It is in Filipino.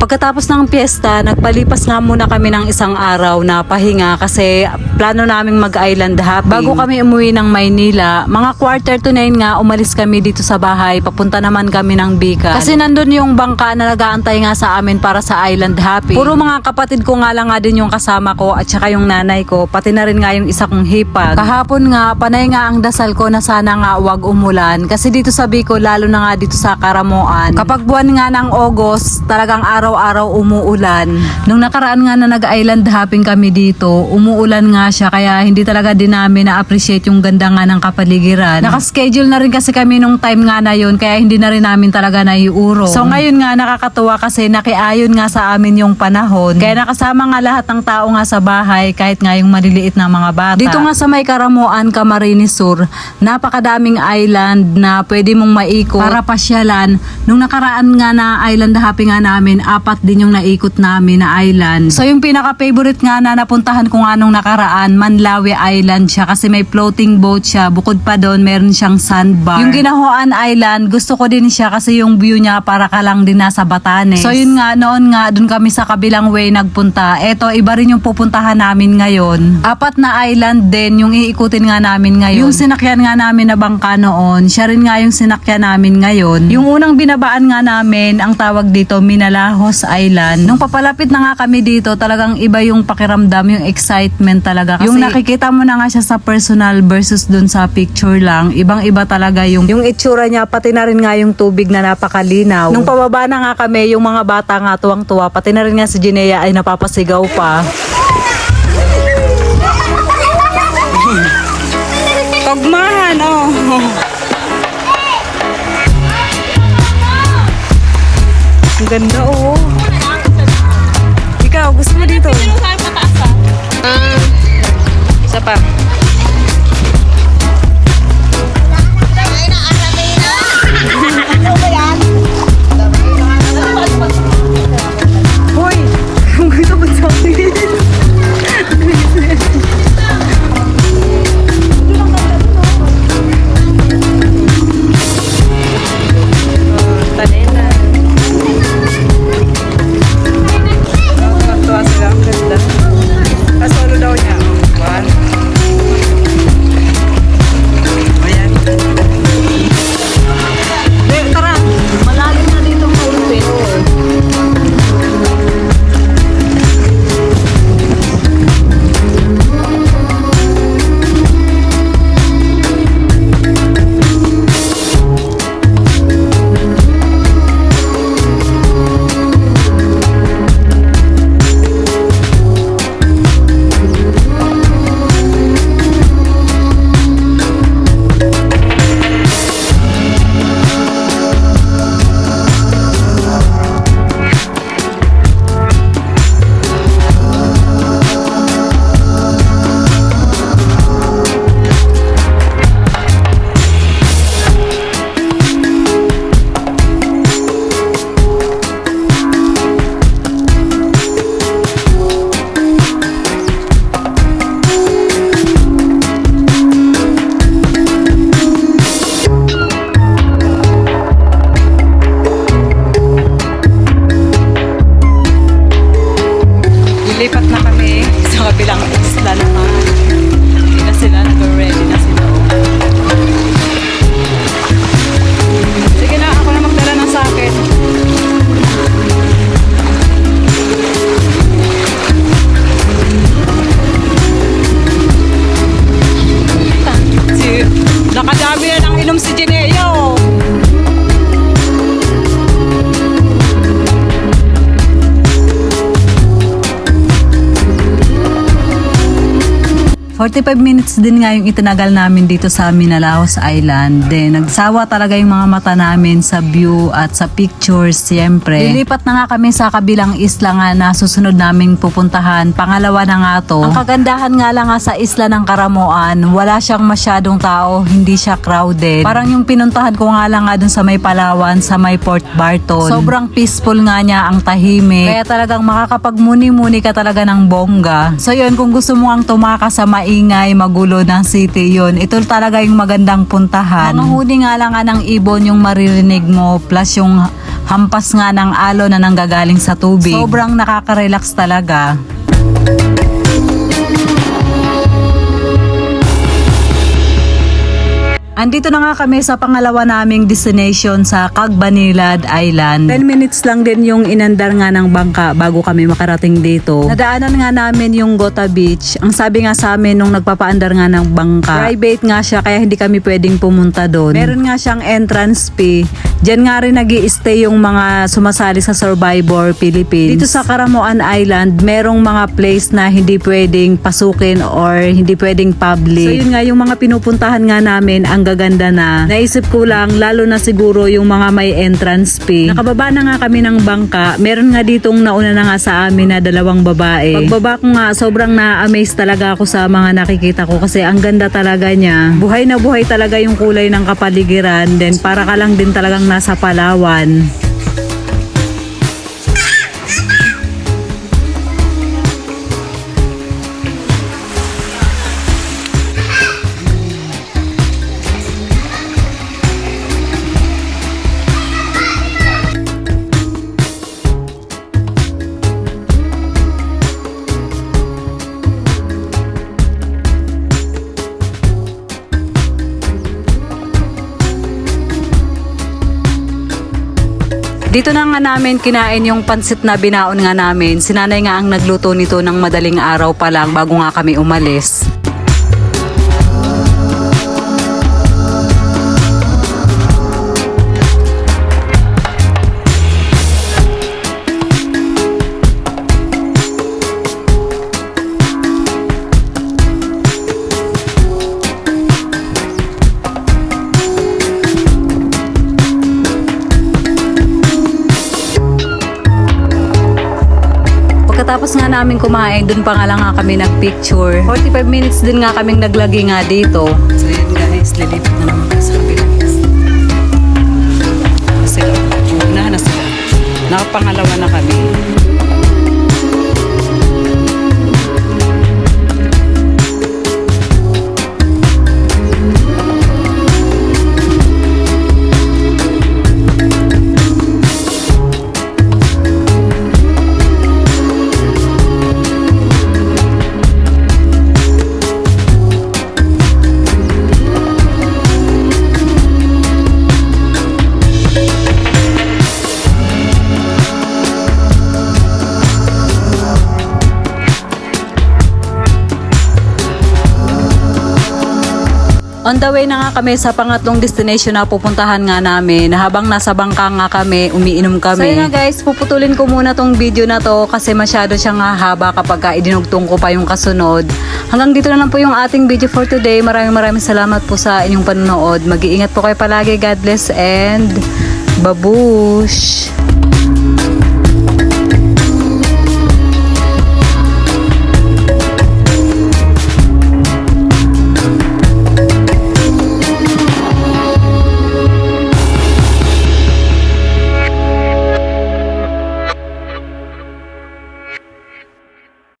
Pagkatapos ng piyesta, nagpalipas nga muna kami ng isang araw na pahinga kasi plano naming mag-island hopping. Bago kami umuwi ng Maynila, mga quarter to nine nga umalis kami dito sa bahay. Papunta naman kami ng Bicol. Kasi nandun yung bangka na nag-aantay nga sa amin para sa island hopping. Puro mga kapatid ko nga lang nga din yung kasama ko at saka yung nanay ko. Pati na rin nga yung isa kong hipag. Kahapon nga, panay nga ang dasal ko na sana nga wag umulan. Kasi dito sa Bicol, lalo na nga dito sa Karamoan. Kapag buwan nga ng August, talagang araw-araw umuulan. Nung nakaraan nga na nag-island hopping kami dito, umuulan nga siya kaya hindi talaga din namin na-appreciate yung ganda nga ng kapaligiran. Nakaschedule na rin kasi kami nung time nga na yun kaya hindi na rin namin talaga naiuro. So ngayon nga nakakatuwa kasi nakiayon nga sa amin yung panahon. Kaya nakasama nga lahat ng tao nga sa bahay kahit nga yung maliliit na mga bata. Dito nga sa may Karamuan, Camarines Sur, napakadaming island na pwede mong maikot para pasyalan. Nung nakaraan nga na island hopping nga namin, apat din yung naikot namin na island. So yung pinaka-favorite nga na napuntahan ko nga nung nakaraan, Manlawi Island siya kasi may floating boat siya. Bukod pa doon, meron siyang sandbar. Yung Ginahoan Island, gusto ko din siya kasi yung view niya para ka lang din nasa Batanes. So yun nga, noon nga, doon kami sa kabilang way nagpunta. Eto, iba rin yung pupuntahan namin ngayon. Apat na island din yung iikutin nga namin ngayon. Yung sinakyan nga namin na bangka noon, siya rin nga yung sinakyan namin ngayon. Yung unang binabaan nga namin, ang tawag dito, Minalahos Island. Nung papalapit na nga kami dito, talagang iba yung pakiramdam, yung excitement talaga. Kasi yung nakikita mo na nga siya sa personal versus dun sa picture lang, ibang-iba talaga yung, yung itsura niya, pati na rin nga yung tubig na napakalinaw. Nung pababa na nga kami, yung mga bata nga tuwang-tuwa, pati na rin nga si Jinea ay napapasigaw pa. Tugmahan, oh. Ang ganda, oh. Ikaw, gusto mo dito? Isa pa. 45 minutes din nga yung itinagal namin dito sa Minalaos Island. Then, nagsawa talaga yung mga mata namin sa view at sa pictures, siyempre. Lilipat na nga kami sa kabilang isla nga na susunod naming pupuntahan. Pangalawa na nga to. Ang kagandahan nga lang nga sa isla ng Karamoan, wala siyang masyadong tao, hindi siya crowded. Parang yung pinuntahan ko nga lang nga dun sa may Palawan, sa may Port Barton. Sobrang peaceful nga niya ang tahimik. Kaya talagang makakapagmuni-muni ka talaga ng bongga. So yun, kung gusto mo ang tumaka sa may maingay, magulo ng city yon. Ito talaga yung magandang puntahan. Mga huni nga lang nga ng ibon yung maririnig mo plus yung hampas nga ng alo na nanggagaling sa tubig. Sobrang nakaka-relax talaga. Andito na nga kami sa pangalawa naming destination sa Cagbanilad Island. 10 minutes lang din yung inandar nga ng bangka bago kami makarating dito. Nadaanan nga namin yung Gota Beach. Ang sabi nga sa amin nung nagpapaandar nga ng bangka, private nga siya kaya hindi kami pwedeng pumunta doon. Meron nga siyang entrance fee. Diyan nga rin nag stay yung mga sumasali sa Survivor Philippines. Dito sa Karamoan Island, merong mga place na hindi pwedeng pasukin or hindi pwedeng public. So yun nga, yung mga pinupuntahan nga namin, ang gaganda na. Naisip ko lang, lalo na siguro yung mga may entrance fee. Nakababa na nga kami ng bangka. Meron nga ditong nauna na nga sa amin na dalawang babae. Pagbaba ko nga, sobrang na-amaze talaga ako sa mga nakikita ko kasi ang ganda talaga niya. Buhay na buhay talaga yung kulay ng kapaligiran. Then para ka lang din talagang nasa Palawan. Dito na nga namin kinain yung pansit na binaon nga namin. Sinanay nga ang nagluto nito ng madaling araw pa lang bago nga kami umalis. Pagkatapos nga namin kumain, dun pa nga lang nga kami nagpicture. 45 minutes din nga kaming naglagi nga dito. So yun guys, lilipat na naman sa kabilang Sila, unahan na sila. Nakapangalawa na kami. On the way na nga kami sa pangatlong destination na pupuntahan nga namin. Habang nasa bangka nga kami, umiinom kami. So yun nga guys, puputulin ko muna tong video na to kasi masyado siyang haba kapag ka idinugtong ko pa yung kasunod. Hanggang dito na lang po yung ating video for today. Maraming maraming salamat po sa inyong panonood. Mag-iingat po kayo palagi. God bless and babush!